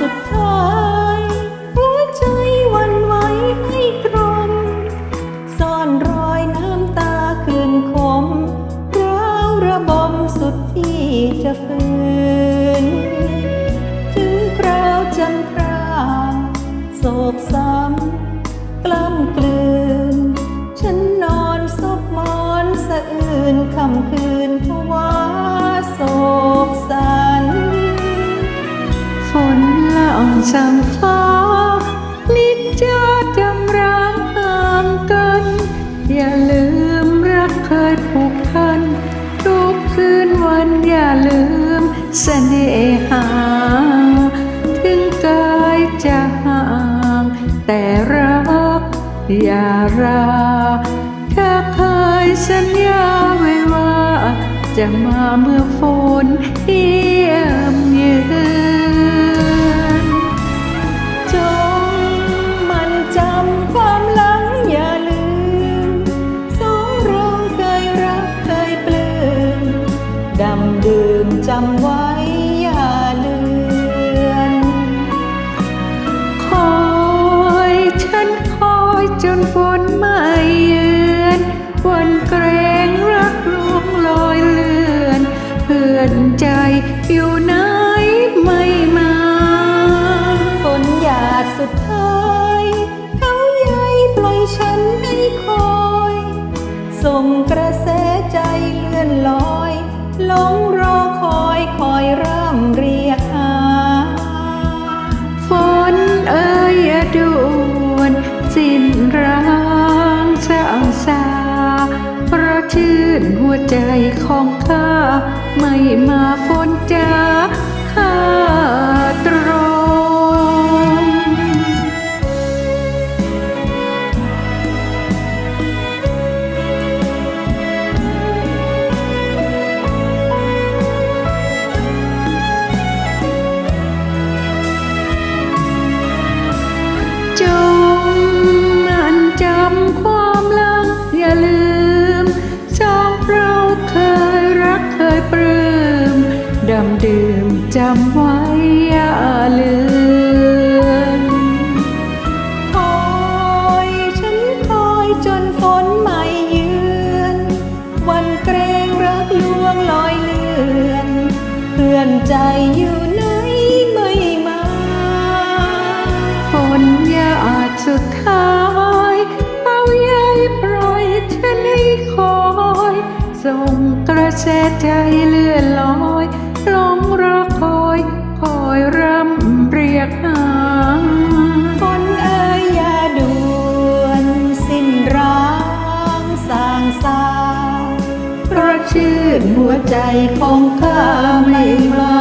สุดท้าย หัวใจวันไหวให้ตรมซ่อนรอยน้ำตาคืนคมร้าวระบมสุดที่จะฝืนถึงคราวจำพราโศกซ้ำกล้ำกลืน ฉันนอนซบมอนสะอื่นคำคืนภาวะโศก นละอองสังฟ้าลิดจาจำร้างห่างกัน อย่าลืมรักเคยผูกพันทุกคืนวันอย่าลืมเสน่หา ถึงกายจะห่าง แต่รักอย่าราถ้าเคยสัญญาไว้ว่า จะมาเมื่อฝนเดำดื่มจำไว้อย่าเลือนคอยฉันคอยจนฝนไม่เยือนวันเกรงรักลวงลอยเลือนเพื่อนใจอยู่ไหนไม่มาฝนหยาดสุดท้ายเขาใยปล่อยฉันให้คอยส่งกระแส งรอคอยคอยร่ำเรียกหาฝนเอ่ยอด่วนสิ้นร้างเศร้าซาเพราะชื่นหัวใจของข้าไม่มาฝน อย่าลือนคอยฉันคอยจนฝนไม่เยือนวันเกรงรักลวงลอยเลือนเพื่อนใจอยู่ไหนไม่มาฝนหยาดสุดท้ายเอาใยปล่อยฉันให้คอยส่งกระแสใจเลื่อนลอยลองรอคอย คอยรำเรียกหาฝนเอ่ยอย่าด่วนสิ้นร้างสางสาเพราะชื่นหัวใจของข้าไม่มา